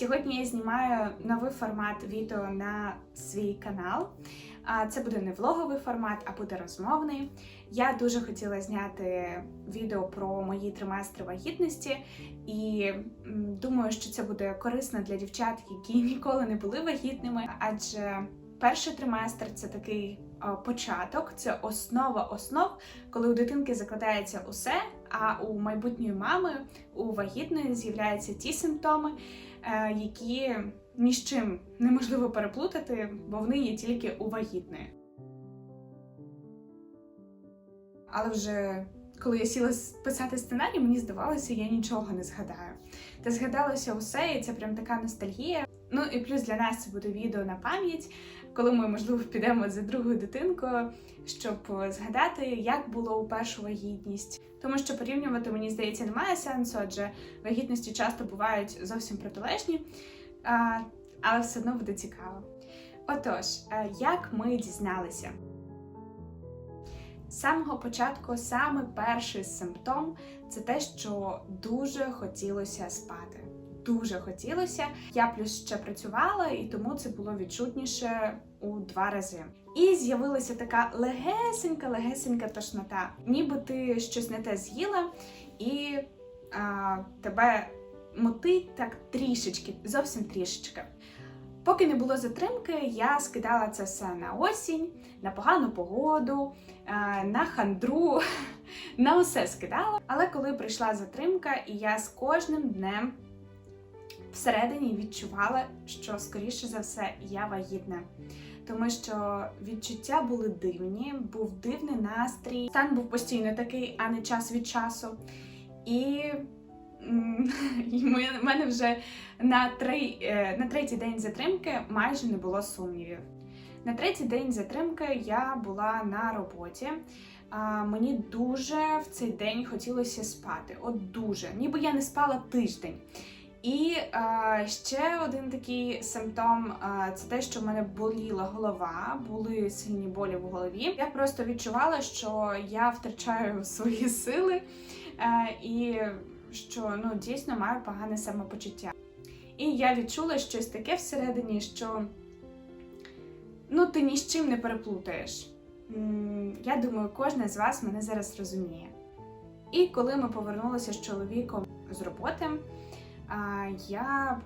Сьогодні я знімаю новий формат відео на свій канал. Це буде не влоговий формат, а буде розмовний. Я дуже хотіла зняти відео про мої триместри вагітності, і думаю, що це буде корисно для дівчат, які ніколи не були вагітними, адже перший триместр це такий початок, це основа основ, коли у дитинки закладається усе, а у майбутньої мами, у вагітної з'являються ті симптоми, е, які ні з чим неможливо переплутати, бо вони є тільки у вагітної. Але вже коли я сіла писати сценарій, мені здавалося, я нічого не згадаю. Та згадалося усе, і це прям така ностальгія. Ну і плюс для нас це буде відео на пам'ять, коли ми, можливо, підемо за другою дитинкою, щоб згадати, як було у першу вагітність. Тому що порівнювати, мені здається, немає сенсу, адже вагітності часто бувають зовсім протилежні, але все одно буде цікаво. Отож, е, як ми дізналися? З самого початку, саме перший симптом це те, що дуже хотілося спати. Дуже хотілося. Я плюс ще працювала, і тому це було відчутніше у два рази. І з'явилася така легесенька, легесенька тошнота, ніби ти щось не те з'їла, і а, тебе мотить так трішечки, зовсім трішечки. Поки не було затримки, я скидала це все на осінь, на погану погоду, е, на хандру, на усе скидала. Але коли прийшла затримка, і я з кожним днем всередині відчувала, що скоріше за все я вагітна. Тому що відчуття були дивні, був дивний настрій, стан був постійно такий, а не час від часу. І і в мене вже на, три, е, на третій день затримки майже не було сумнівів. На третій день затримки я була на роботі. А, мені дуже в цей день хотілося спати. От дуже. Ніби я не спала тиждень. І е, ще один такий симптом е, це те, що в мене боліла голова, були сильні болі в голові. Я просто відчувала, що я втрачаю свої сили е, і що ну дійсно маю погане самопочуття. І я відчула щось таке всередині, що ну ти ні з чим не переплутаєш. Я думаю, кожна з вас мене зараз розуміє. І коли ми повернулися з чоловіком з роботи, я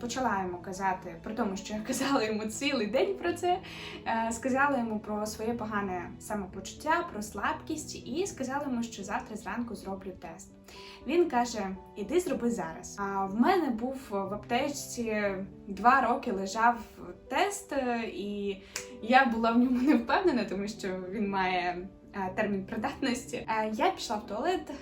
почала йому казати, при тому, що я казала йому цілий день про це, е, сказала йому про своє погане самопочуття, про слабкість, і сказала йому, що завтра зранку зроблю тест. Він каже: Іди зроби зараз. А в мене був в аптечці два роки лежав тест, е, і я була в ньому не впевнена, тому що він має е, термін придатності. Я пішла в туалет.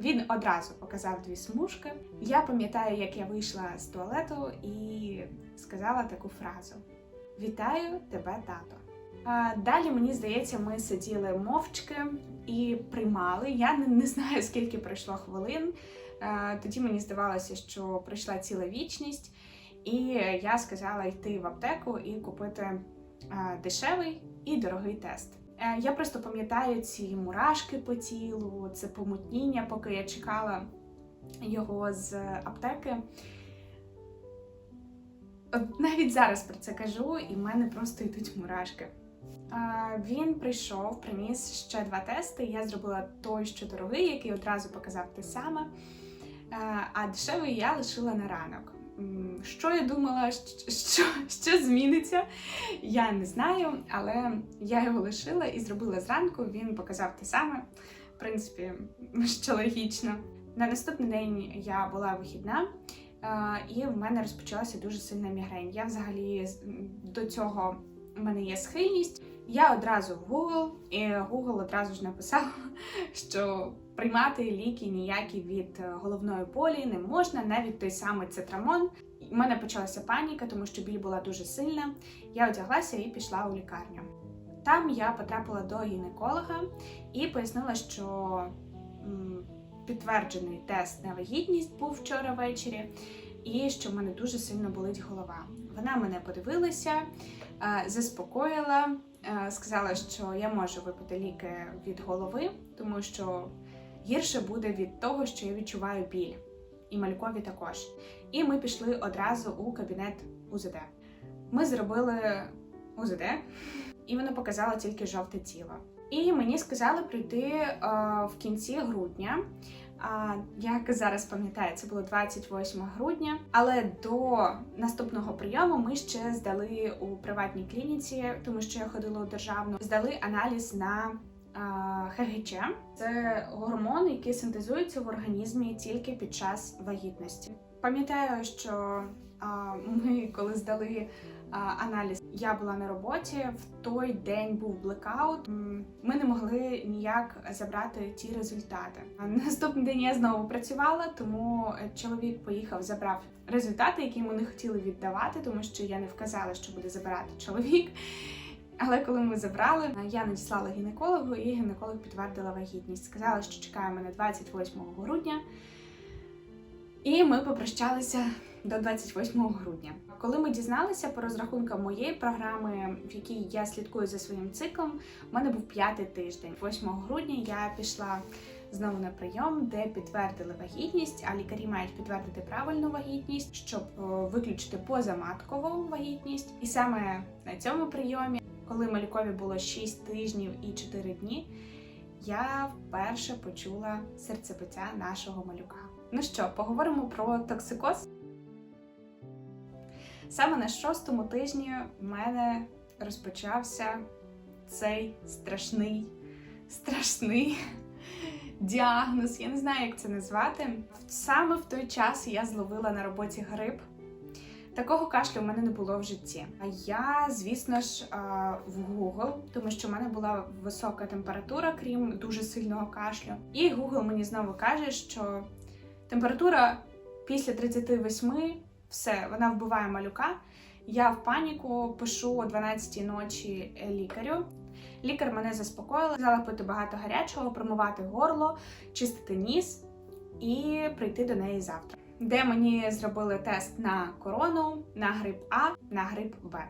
Він одразу показав дві смужки. Я пам'ятаю, як я вийшла з туалету і сказала таку фразу: Вітаю тебе, тато. А, Далі мені здається, ми сиділи мовчки і приймали. Я не, не знаю, скільки пройшло хвилин. Е, Тоді мені здавалося, що пройшла ціла вічність, і я сказала йти в аптеку і купити е, дешевий і дорогий тест. Е, Я просто пам'ятаю ці мурашки по тілу, це помутніння, поки я чекала його з аптеки. От навіть зараз про це кажу, і в мене просто йдуть мурашки. Він прийшов, приніс ще два тести. Я зробила той, що дорогий, який одразу показав те саме. Е, А дешевий я лишила на ранок. Що я думала, що, що зміниться, я не знаю, але я його лишила і зробила зранку. Він показав те саме. В принципі, що логічно. На наступний день я була вихідна, е, і в мене розпочалася дуже сильна мігрень. Я взагалі до цього в мене є схильність. Я одразу в Google, і Google одразу ж написав, що приймати ліки ніякі від е, головної болі не можна, навіть той самий цитрамон. У мене почалася паніка, тому що біль була дуже сильна. Я одяглася і пішла у лікарню. Там я потрапила до гінеколога і пояснила, що підтверджений тест на вагітність був вчора ввечері, і що в мене дуже сильно болить голова. Вона мене подивилася, е, заспокоїла, е, сказала, що я можу випити ліки від голови, тому що гірше буде від того, що я відчуваю біль. і малюкові також. І ми пішли одразу у кабінет УЗД. Ми зробили УЗД, і воно показало тільки жовте тіло. І мені сказали прийти е, в кінці грудня. А як зараз пам'ятаю, це було 28 грудня. Але до наступного прийому ми ще здали у приватній клініці, тому що я ходила у державну, здали аналіз на ХГЧ. Це гормон, який синтезується в організмі тільки під час вагітності. Пам'ятаю, що ми коли здали аналіз, я була на роботі. В той день був блекаут. Ми не могли ніяк забрати ті результати. Наступний день я знову працювала, тому чоловік поїхав, забрав результати, які йому не хотіли віддавати, тому що я не вказала, що буде забирати чоловік. Але коли ми забрали, я надіслала гінекологу, і гінеколог підтвердила вагітність. Сказала, що чекає мене 28 грудня. І ми попрощалися до 28 грудня. Коли ми дізналися по розрахункам моєї програми, в якій я слідкую за своїм циклом, в мене був п'ятий тиждень. 8 грудня я пішла знову на прийом, де підтвердили вагітність, а лікарі мають підтвердити правильну вагітність, щоб е, виключити позаматкову вагітність. І саме на цьому прийомі, коли малюкові було 6 тижнів і 4 дні, я вперше почула серцебиття нашого малюка. Ну що, поговоримо про токсикоз. Саме на шостому тижні в мене розпочався цей страшний, страшний діагноз. Я не знаю, як це назвати. Саме в той час я зловила на роботі грип. Такого кашлю в мене не було в житті. А я, звісно ж, в Google, тому що в мене була висока температура, крім дуже сильного кашлю. І Google мені знову каже, що температура після 38 все, вона вбиває малюка. Я в паніку пишу о 12 ночі лікарю. Лікар мене заспокоїла, сказала пити багато гарячого, промивати горло, чистити ніс і прийти до неї завтра. Де мені зробили тест на корону, на грип А, на грип Б.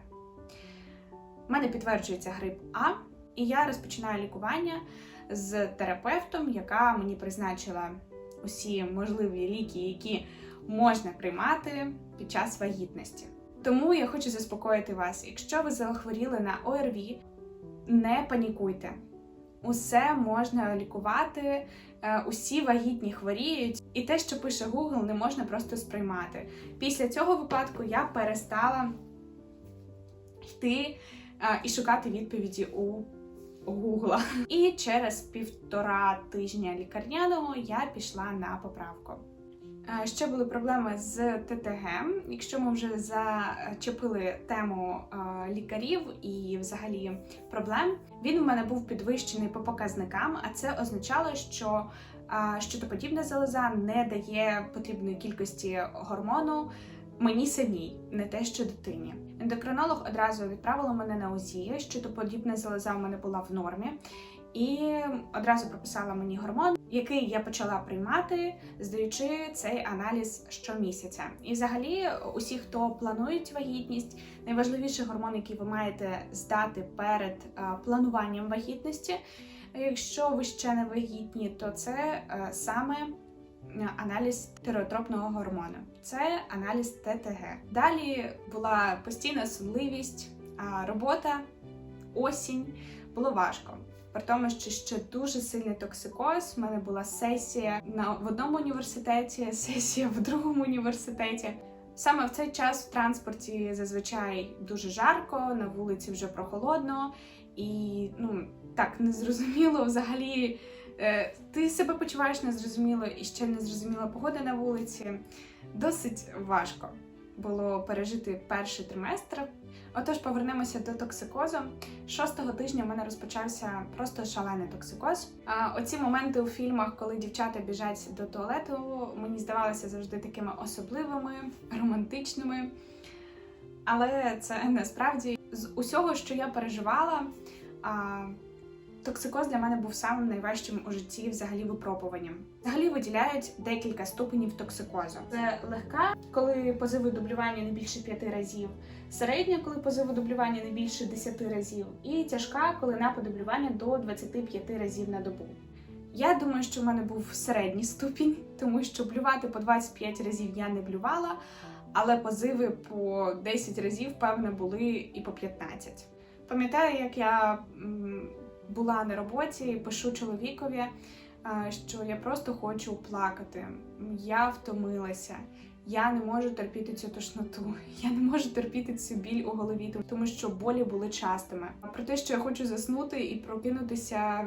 У мене підтверджується грип А, і я розпочинаю лікування з терапевтом, яка мені призначила усі можливі ліки, які можна приймати під час вагітності. Тому я хочу заспокоїти вас: якщо ви захворіли на ОРВІ, не панікуйте. Усе можна лікувати, е, усі вагітні хворіють, і те, що пише Google, не можна просто сприймати. Після цього випадку я перестала йти е, і шукати відповіді у Google. І через півтора тижня лікарняного я пішла на поправку. Е, Ще були проблеми з ТТГ. Якщо ми вже зачепили тему е, лікарів і взагалі проблем, він у мене був підвищений по показникам, а це означало, що е, щитоподібна залоза не дає потрібної кількості гормону мені самій, не те, що дитині. Ендокринолог одразу відправила мене на УЗІ, щитоподібна залоза у мене була в нормі. І одразу прописала мені гормон, який я почала приймати, здаючи цей аналіз щомісяця. І взагалі, усі, хто планують вагітність, найважливіший гормон, який ви маєте здати перед е, плануванням вагітності. Якщо ви ще не вагітні, то це е, саме е, аналіз тиреотропного гормону. Це аналіз ТТГ. Далі була постійна сонливість, а робота, осінь було важко. При тому, що ще дуже сильний токсикоз. У мене була сесія на в одному університеті, сесія в другому університеті. Саме в цей час в транспорті зазвичай дуже жарко, на вулиці вже прохолодно, і ну так незрозуміло взагалі. е, Ти себе почуваєш незрозуміло і ще незрозуміла погода на вулиці. Досить важко було пережити перший триместр. Отож, повернемося до токсикозу. Шостого тижня в мене розпочався просто шалений токсикоз. А оці моменти у фільмах, коли дівчата біжать до туалету, мені здавалися завжди такими особливими, романтичними. Але це насправді з усього, що я переживала, токсикоз для мене був самим найважчим у житті взагалі випробуванням. Взагалі виділяють декілька ступенів токсикозу. Це легка, коли позиви дублювання не більше п'яти разів, середня, коли позиви дублювання не більше 10 разів, і тяжка, коли напад дублювання до 25 разів на добу. Я думаю, що в мене був середній ступінь, тому що блювати по 25 разів я не блювала, але позиви по 10 разів, певне, були і по 15. Пам'ятаю, як я була на роботі пишу чоловікові, е, що я просто хочу плакати. Я втомилася. Я не можу терпіти цю тошноту, я не можу терпіти цю біль у голові, тому що болі були частими. А про те, що я хочу заснути і прокинутися,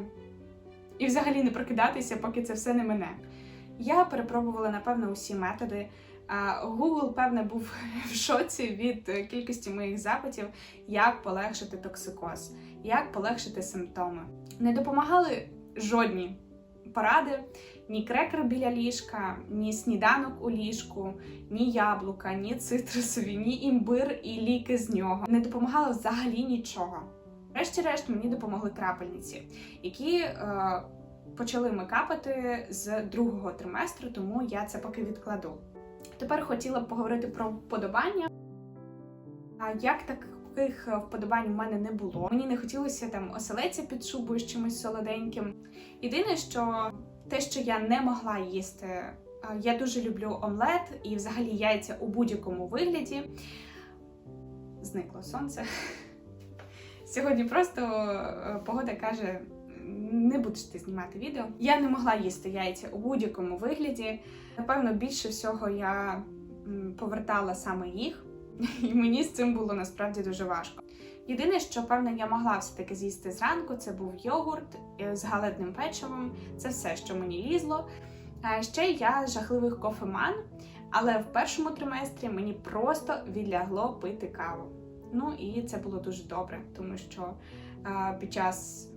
і взагалі не прокидатися, поки це все не мене. Я перепробувала, напевно, усі методи. Google, певне, був в шоці від кількості моїх запитів, як полегшити токсикоз, як полегшити симптоми. Не допомагали жодні поради, ні крекер біля ліжка, ні сніданок у ліжку, ні яблука, ні цитрусові, ні імбир і ліки з нього. Не допомагало взагалі нічого. Врешті-решт мені допомогли крапельниці, які е, почали ми капати з другого триместру, тому я це поки відкладу. Тепер хотіла б поговорити про вподобання. А як таких вподобань у мене не було. Мені не хотілося там оселеця під шубою з чимось солоденьким. Єдине, що те, що я не могла їсти, я дуже люблю омлет і взагалі яйця у будь-якому вигляді. Зникло сонце. Сьогодні просто е, погода каже: не будеш ти знімати відео. Я не могла їсти яйця у будь-якому вигляді. Напевно, більше всього я повертала саме їх, і мені з цим було насправді дуже важко. Єдине, що певно я могла все-таки з'їсти зранку, це був йогурт е, з галетним печивом. Це все, що мені лізло. Ще я жахливий кофеман, але в першому триместрі мені просто відлягло пити каву. Ну і це було дуже добре, тому що під час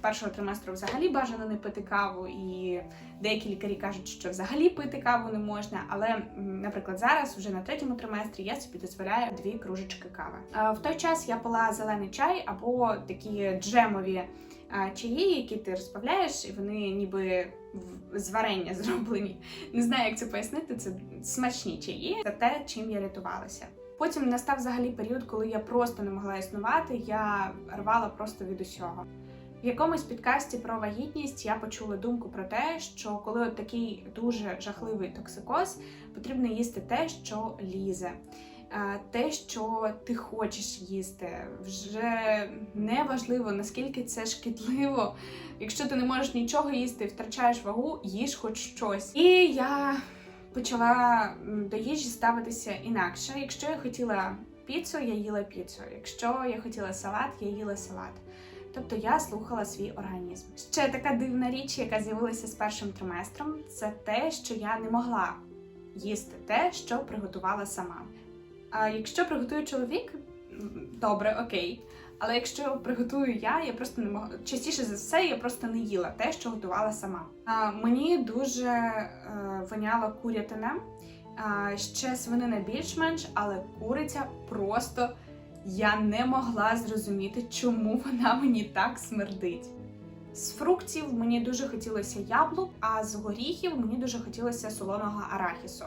першого триместру взагалі бажано не пити каву, і деякі лікарі кажуть, що взагалі пити каву не можна. Але, наприклад, зараз, вже на третьому триместрі, я собі дозволяю дві кружечки кави. В той час я пила зелений чай або такі джемові чаї, які ти розбавляєш, і вони ніби з варення зроблені. Не знаю, як це пояснити. Це смачні чаї. Це те, чим я рятувалася. Потім настав взагалі період, коли я просто не могла існувати. Я рвала просто від усього. В якомусь підкасті про вагітність я почула думку про те, що коли от такий дуже жахливий токсикоз, потрібно їсти те, що лізе. Те, що ти хочеш їсти, вже не важливо наскільки це шкідливо. Якщо ти не можеш нічого їсти втрачаєш вагу, їж хоч щось. І я почала до їжі ставитися інакше. Якщо я хотіла піцу, я їла піцу. Якщо я хотіла салат, я їла салат. Тобто я слухала свій організм. Ще така дивна річ, яка з'явилася з першим триместром, це те, що я не могла їсти те, що приготувала сама. А якщо приготує чоловік, добре, окей. Але якщо приготую я, я просто не могла. Частіше за все, я просто не їла те, що готувала сама. А, мені дуже е, воняла курятина. А, ще свинина більш-менш, але куриця просто я не могла зрозуміти, чому вона мені так смердить. З фруктів мені дуже хотілося яблук, а з горіхів мені дуже хотілося солоного арахісу.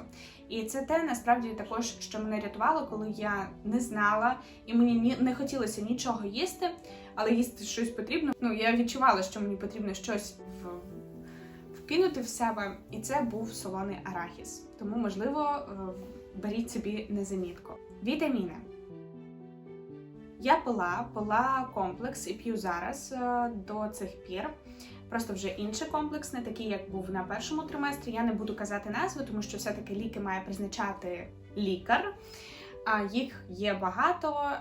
І це те насправді також, що мене рятувало, коли я не знала і мені не хотілося нічого їсти, але їсти щось потрібно. Ну я відчувала, що мені потрібно щось вкинути в себе, і це був солоний арахіс. Тому, можливо, е, беріть собі на. Вітаміни. Я пила, пила комплекс і п'ю зараз е, до цих пір. Просто вже інший комплекс, не такий, як був на першому триместрі. Я не буду казати назву, тому що все-таки ліки має призначати лікар. А їх є багато.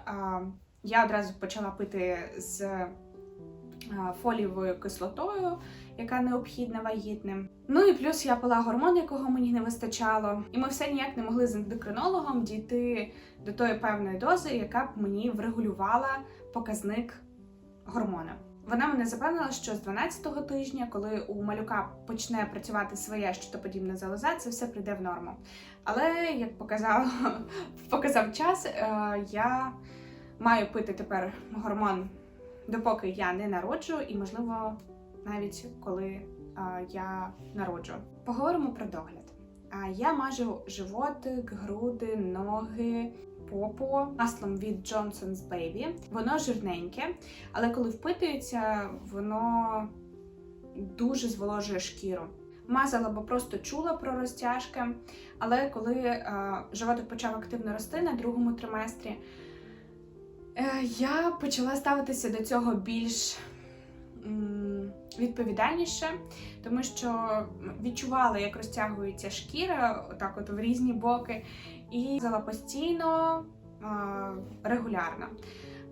Я одразу почала пити з а, фолієвою кислотою, яка необхідна вагітним. Ну і плюс я пила гормон, якого мені не вистачало. І ми все ніяк не могли з ендокринологом дійти до тої певної дози, яка б мені врегулювала показник гормону. Вона мене запевнила, що з 12-го тижня, коли у малюка почне працювати своя щитоподібна залоза, це все прийде в норму. Але як показав, показав час, е, я маю пити тепер гормон, допоки я не народжу, і можливо навіть коли я народжу. Поговоримо про догляд. А Я мажу животик, груди, ноги, попу маслом від Johnson's Baby. Воно жирненьке, але коли впитується, воно дуже зволожує шкіру. Мазала, бо просто чула про розтяжки, але коли е, животик почав активно рости на другому триместрі, е, я почала ставитися до цього більш відповідальніше, тому що відчувала, як розтягується шкіра, отак от в різні боки, і взяла постійно, регулярно.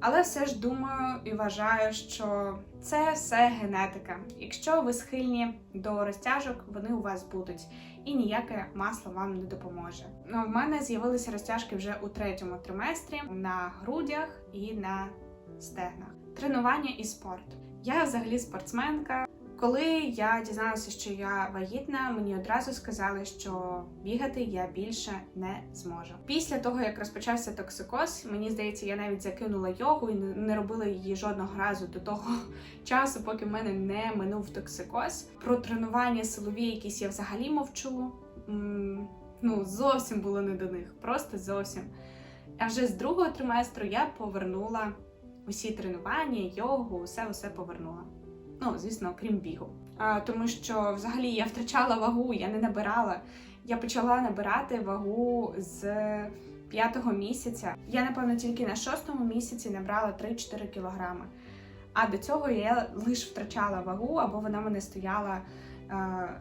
Але все ж думаю і вважаю, що це все генетика. Якщо ви схильні до розтяжок, вони у вас будуть, і ніяке масло вам не допоможе. Ну, в мене з'явилися розтяжки вже у третьому триместрі на грудях і на стегнах. Тренування і спорт. Я взагалі спортсменка. Коли я дізналася, що я вагітна, мені одразу сказали, що бігати я більше не зможу. Після того, як розпочався токсикоз, мені здається, я навіть закинула йогу і не робила її жодного разу до того часу, поки в мене не минув токсикоз. Про тренування силові якісь я взагалі мовчу. Ну, зовсім було не до них, просто зовсім. А вже з другого триместру я повернула усі тренування, йогу, усе усе повернула. Ну, звісно, крім бігу. А, тому що взагалі я втрачала вагу, я не набирала. Я почала набирати вагу з п'ятого місяця. Я, напевно, тільки на шостому місяці набрала 3-4 кілограми. А до цього я лише втрачала вагу, або вона мене стояла е,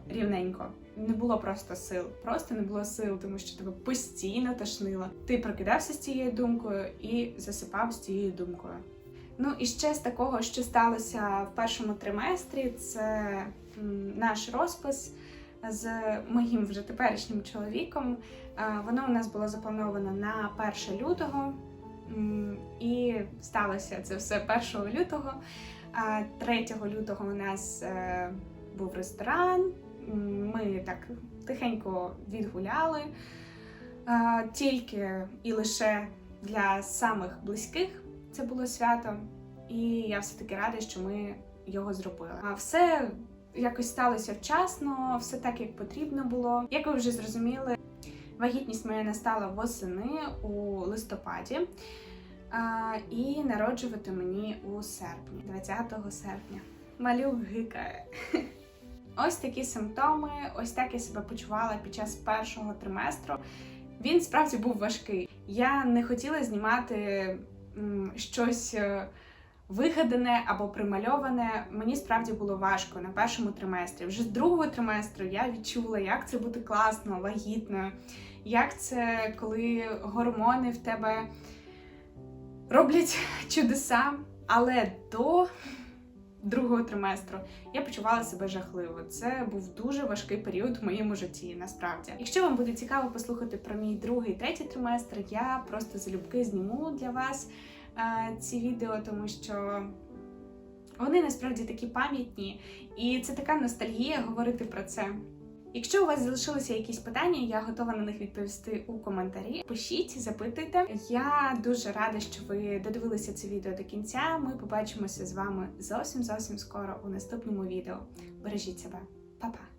рівненько. Не було просто сил, просто не було сил, тому що тебе постійно тошнило. Ти прокидався з цією думкою і засипав з цією думкою. Ну і ще з такого, що сталося в першому триместрі, це наш розпис з моїм вже теперішнім чоловіком. Е, Воно у нас було заплановано на 1 лютого, і сталося це все 1 лютого. 3 лютого у нас е, був ресторан. Ми так тихенько відгуляли, Е, тільки і лише для самих близьких це було свято, і я все таки рада, що ми його зробили. А все якось сталося вчасно, все так, як потрібно було. Як ви вже зрозуміли, вагітність моя настала восени у листопаді. А, і народжувати мені у серпні, 20 серпня. Малюк гикає. Ось такі симптоми, ось так я себе почувала під час першого триместру. Він справді був важкий. Я не хотіла знімати щось е, вигадане або примальоване. Мені справді було важко на першому триместрі. Вже з другого триместру я відчула, як це бути класно, вагітною, як це, коли гормони в тебе роблять чудеса. Але до другого триместру я почувала себе жахливо. Це був дуже важкий період в моєму житті, насправді. Якщо вам буде цікаво послухати про мій другий третій триместр, я просто залюбки зніму для вас е, ці відео, тому що вони насправді такі пам'ятні, і це така ностальгія говорити про це. Якщо у вас залишилися якісь питання, я готова на них відповісти у коментарі. Пишіть, запитуйте. Я дуже рада, що ви додивилися це відео до кінця. Ми побачимося з вами зовсім зовсім скоро у наступному відео. Бережіть себе, Па-па!